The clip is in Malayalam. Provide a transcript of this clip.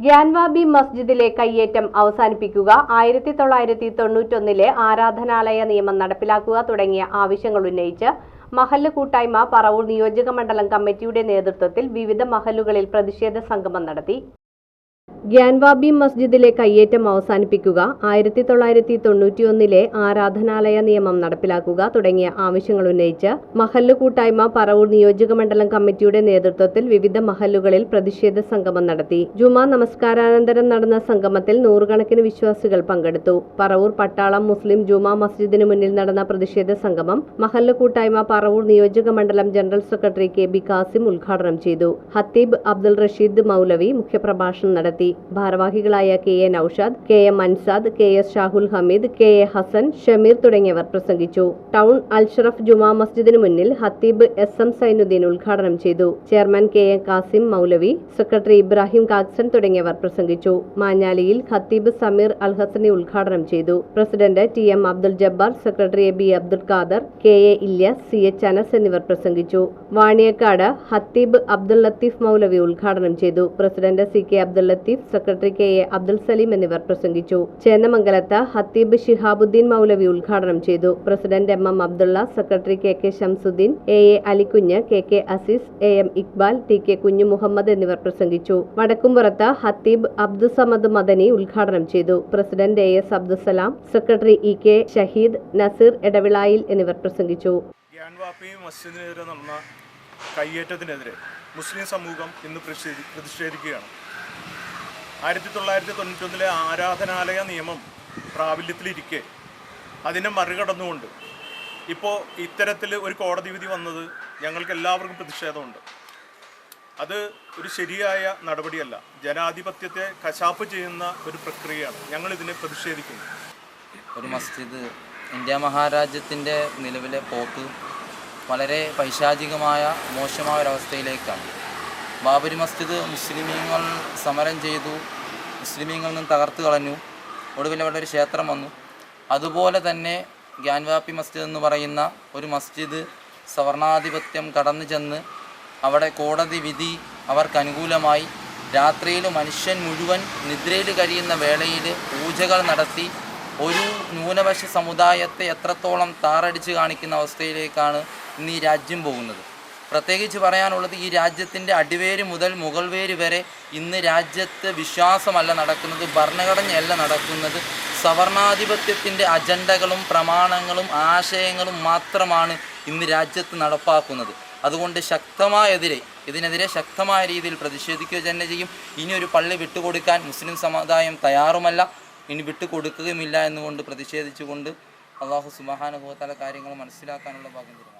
ഗ്യാൻവാബി മസ്ജിദിലെ കയ്യേറ്റം അവസാനിപ്പിക്കുക ആയിരത്തി തൊള്ളായിരത്തി തൊണ്ണൂറ്റൊന്നിലെ ആരാധനാലയ നിയമം നടപ്പിലാക്കുക തുടങ്ങിയ ആവശ്യങ്ങൾ ഉന്നയിച്ച് മഹല്ല് കൂട്ടായ്മ പറവൂർ നിയോജക മണ്ഡലം കമ്മിറ്റിയുടെ നേതൃത്വത്തിൽ വിവിധ മഹല്ലുകളിൽ പ്രതിഷേധ സംഗമം നടത്തി. ഗ്യാൻവാബി മസ്ജിദിലെ കയ്യേറ്റം അവസാനിപ്പിക്കുക ആയിരത്തി തൊള്ളായിരത്തി തൊണ്ണൂറ്റിയൊന്നിലെ ആരാധനാലയ നിയമം നടപ്പിലാക്കുക തുടങ്ങിയ ആവശ്യങ്ങൾ ഉന്നയിച്ച് മഹല്ല് കൂട്ടായ്മ പറവൂർ നിയോജക മണ്ഡലം കമ്മിറ്റിയുടെ നേതൃത്വത്തിൽ വിവിധ മഹല്ലുകളിൽ പ്രതിഷേധ സംഗമം നടത്തി. ജുമാ നമസ്കാരാനന്തരം നടന്ന സംഗമത്തിൽ നൂറുകണക്കിന് വിശ്വാസികൾ പങ്കെടുത്തു. പറവൂർ പട്ടാളം മുസ്ലിം ജുമാ മസ്ജിദിന് മുന്നിൽ നടന്ന പ്രതിഷേധ സംഗമം മഹല്ല് കൂട്ടായ്മ പറവൂർ നിയോജക മണ്ഡലം general secretary K B Kasim ഉദ്ഘാടനം ചെയ്തു. ഹത്തീബ് അബ്ദുൾ റഷീദ് മൗലവി മുഖ്യപ്രഭാഷണം നടത്തി. ഭാരവാഹികളായ K A Noushad K M Ansad K S Shahul Hameed K A Hassan Shameer തുടങ്ങിയവർ പ്രസംഗിച്ചു. ടൗൺ അൽഷറഫ് ജുമാ മസ്ജിദിന് മുന്നിൽ ഹത്തീബ് എസ് എം സൈനുദ്ദീൻ ഉദ്ഘാടനം ചെയ്തു. Chairman K A Kasim Moulavi secretary Ibrahim കാക്സൺ തുടങ്ങിയവർ പ്രസംഗിച്ചു. മാഞ്ഞാലിയിൽ ഖത്തീബ് സമീർ അൽ ഉദ്ഘാടനം ചെയ്തു. President T M Abdul Jabbar secretary A B Abdul Khader K A Ilyas C H Anas എന്നിവർ പ്രസംഗിച്ചു. വാണിയക്കാട് ഹത്തീബ് അബ്ദുൽ ലത്തീഫ് മൗലവി ഉദ്ഘാടനം ചെയ്തു. President C K Abdul Latheef secretary K A Abdul Saleem എന്നിവർ പ്രസംഗിച്ചു. ചേന്നമംഗലത്ത് ഹത്തീബ് ഷിഹാബുദ്ദീൻ മൗലവി ഉദ്ഘാടനം ചെയ്തു. President M M Abdulla secretary K K Shamsuddin A A Alikunju K K Azeez A M Iqbal T K Kunju Muhammad എന്നിവർ പ്രസംഗിച്ചു. വടക്കുംപുറത്ത് ഹത്തീബ് അബ്ദുസമദ് മദനി ഉദ്ഘാടനം ചെയ്തു. President A S Abdussalam secretary E K Shaheed Naseer Edavilayil എന്നിവർ പ്രസംഗിച്ചു. മസ്ജിദിനെതിരെ നടന്ന കയ്യേറ്റത്തിനെതിരെ മുസ്ലിം സമൂഹം ഇന്ന് പ്രതിഷേധിക്കുകയാണ്. ആയിരത്തി തൊള്ളായിരത്തി തൊണ്ണൂറ്റൊന്നിലെ ആരാധനാലയ നിയമം പ്രാബല്യത്തിലിരിക്കെ. അതിനെ മറികടന്നുകൊണ്ട്. ഇപ്പോൾ ഇത്തരത്തിൽ ഒരു കോടതി വിധി വന്നത് ഞങ്ങൾക്ക് എല്ലാവർക്കും പ്രതിഷേധമുണ്ട്. അത് ഒരു ശരിയായ നടപടിയല്ല. ജനാധിപത്യത്തെ കശാപ്പ് ചെയ്യുന്ന ഒരു പ്രക്രിയയാണ്. ഞങ്ങൾ ഇതിനെ പ്രതിഷേധിക്കുന്നു. ഒരു മസ്ജിദ് ഇന്ത്യ മഹാരാജ്യത്തിന്റെ നിലവിലെ പോക്ക് വളരെ പൈശാചികമായ മോശമായ ഒരവസ്ഥയിലേക്കാണ് ബാബരി മസ്ജിദ് മുസ്ലിമീങ്ങൾ സമരം ചെയ്തു. മുസ്ലിമീങ്ങളിൽ നിന്ന് തകർത്ത് കളഞ്ഞു. ഒടുവിൽ അവിടെ ഒരു ക്ഷേത്രം വന്നു. അതുപോലെ തന്നെ ഗ്യാൻവാപ്പി മസ്ജിദ് എന്ന് പറയുന്ന ഒരു മസ്ജിദ് സവർണാധിപത്യം കടന്നു ചെന്ന് അവിടെ കോടതി വിധി അവർക്ക് അനുകൂലമായി. രാത്രിയിൽ മനുഷ്യൻ മുഴുവൻ നിദ്രയിൽ കഴിയുന്ന വേളയിൽ പൂജകൾ നടത്തി ഒരു ന്യൂനപക്ഷ സമുദായത്തെ എത്രത്തോളം താറടിച്ച് കാണിക്കുന്ന അവസ്ഥയിലേക്കാണ് ഇന്ന് ഈ രാജ്യം പോകുന്നത്. പ്രത്യേകിച്ച് പറയാനുള്ളത് ഈ രാജ്യത്തിന്റെ അടിവേര് മുതൽ മുകൾ വേര് ഇന്ന് രാജ്യത്ത് വിശ്വാസമല്ല നടക്കുന്നത് ഭരണഘടനയല്ല നടക്കുന്നത്. സവർണാധിപത്യത്തിന്റെ അജണ്ടകളും പ്രമാണങ്ങളും ആശയങ്ങളും മാത്രമാണ് ഇന്ന് രാജ്യത്ത് നടപ്പാക്കുന്നത്. അതുകൊണ്ട് ശക്തമായെതിരെ ഇതിനെതിരെ ശക്തമായ രീതിയിൽ പ്രതിഷേധിക്കുക തന്നെ ചെയ്യും. ഇനി ഒരു പള്ളി വിട്ടുകൊടുക്കാൻ മുസ്ലിം സമുദായം തയ്യാറുമല്ല. ഇനി വിട്ടുകൊടുക്കുകയുമില്ല എന്നുകൊണ്ട് പ്രതിഷേധിച്ചുകൊണ്ട് അള്ളാഹു സുബഹാനുഭവത്താല കാര്യങ്ങൾ മനസ്സിലാക്കാനുള്ള ഭാഗം തരുമാണ്